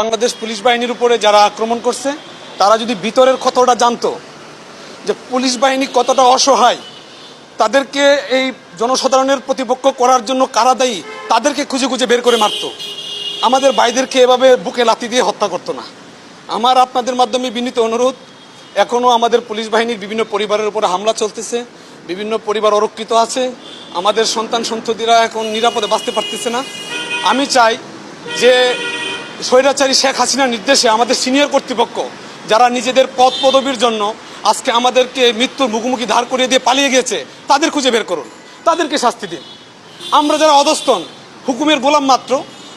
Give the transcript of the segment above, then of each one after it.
Bangladesh police বাহিনীর উপরে যারা আক্রমণ করছে, তারা যদি ভিতরের ক্ষতটা জানতো যে পুলিশ বাহিনী কতটা অসহায়, তাদেরকে এই জনসাধারণের প্রতিপক্ষ করার জন্য কারা দায়ী, তাদেরকে খুঁজে খুঁজে বের করে মারতো। আমাদের ভাইদেরকে এভাবে বুকে লাথি দিয়ে হত্যা করতো না। আমার আপনাদের মাধ্যমে বিনীত অনুরোধ এখনও আমাদের পুলিশ বাহিনীর বিভিন্ন পরিবারের উপরে হামলা চলতেছে, বিভিন্ন পরিবার অরক্ষিত আছে, আমাদের সন্তান সন্ততিরা এখন নিরাপদে বাঁচতে পারতেছে না। আমি চাই যে স্বৈরাচারী শেখ হাসিনার নির্দেশে আমাদের সিনিয়র কর্তৃপক্ষ, যারা নিজেদের পদ পদবীর জন্য আজকে আমাদেরকে মৃত্যুর মুখোমুখি ধার করিয়ে দিয়ে পালিয়ে গিয়েছে, তাদের খুঁজে বের করুন, তাদেরকে শাস্তি দিন। আমরা যারা অধস্তন, হুকুমের গোলাম মাত্র,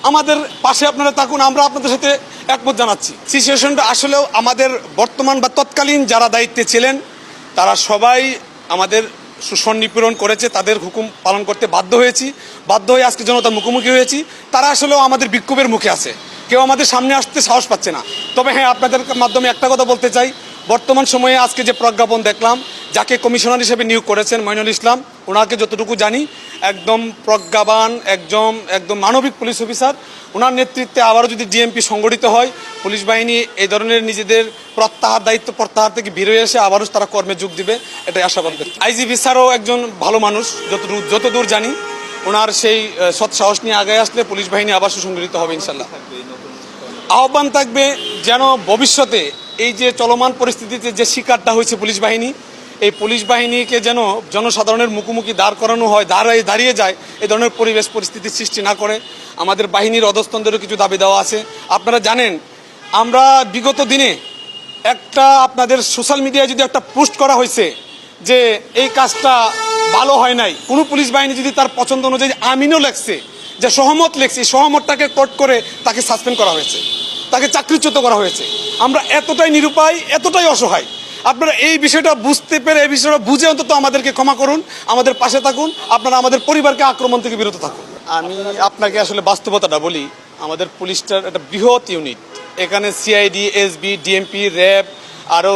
আমাদের পাশে আপনারা থাকুন, আমরা আপনাদের সাথে একমত জানাচ্ছি। সিচুয়েশনটা আসলেও আমাদের বর্তমান বা তৎকালীন যারা দায়িত্বে ছিলেন, তারা সবাই আমাদের শোষণ নিপীড়ন করেছে, তাদের হুকুম পালন করতে বাধ্য হয়েছি। বাধ্য হয়ে আজকে জনতার মুখোমুখি হয়েছি, তারা আসলেও আমাদের বিক্ষোভের মুখে আছে। কেউ আমাদের সামনে আসতে সাহস পাচ্ছে না। তবে হ্যাঁ আপনাদের মাধ্যমে একটা কথা বলতে চাই। বর্তমান সময়ে আজকে যে প্রজ্ঞাপন দেখলাম যাকে কমিশনার হিসেবে নিয়োগ করেছেন মইনুল ইসলাম ওনাকে যতটুকু জানি একদম প্রজ্ঞাবান একদম একদম মানবিক পুলিশ অফিসার। ওনার নেতৃত্বে আবারও যদি ডিএমপি সংগঠিত হয় পুলিশ বাহিনী এই ধরনের নিজেদের প্রত্যাহার দায়িত্ব প্রত্যাহার থেকে বেরোয় এসে আবারও তারা কর্মে যোগ দিবে এটাই আশাবাদ আইজিপি স্যারও একজন ভালো মানুষ যতদূর যতদূর জানি ওনার সেই আহ, সৎ সাহস নিয়ে আগে আসলে পুলিশ বাহিনী আবার সুসংগঠিত হবে ইনশাল্লাহ আহ্বান থাকবে যেন ভবিষ্যতে এই যে চলমান পরিস্থিতিতে যে শিকারটা হয়েছে পুলিশ বাহিনী, এই পুলিশ বাহিনীকে যেন জনসাধারণের মুখোমুখি দাঁড় করানো হয়, দাঁড়ায়, দাঁড়িয়ে যায়, এ ধরনের পরিবেশ পরিস্থিতির সৃষ্টি না করে। আমাদের বাহিনীর অধস্তনদেরও কিছু দাবি দেওয়া আছে। আপনারা জানেন, আমরা বিগত দিনে একটা আপনাদের সোশ্যাল মিডিয়ায় যদি একটা পোস্ট করা হয়েছে যে এই কাজটা ভালো হয় নাই, কোনো পুলিশ বাহিনী যদি তার পছন্দ অনুযায়ী আমিনও লেখছে যে সহমত লেখছে সহমতটাকে কোর্ট করে তাকে সাসপেন্ড করা হয়েছে। তাকে চাকরিচ্যুত করা হয়েছে। আমরা এতটাই নিরুপায়, এতটাই অসহায়। আপনারা এই বিষয়টা বুঝতে পেরে, এই বিষয়টা বুঝে অন্তত আমাদেরকে ক্ষমা করুন, আমাদের পাশে থাকুন, আপনারা আমাদের পরিবারকে আক্রমণ থেকে বিরত থাকুন। আমি আপনাকে আসলে বাস্তবতাটা বলি, আমাদের পুলিশটার একটা বৃহৎ ইউনিট এখানে সিআইডি এসবি ডিএমপি র্যাব আরও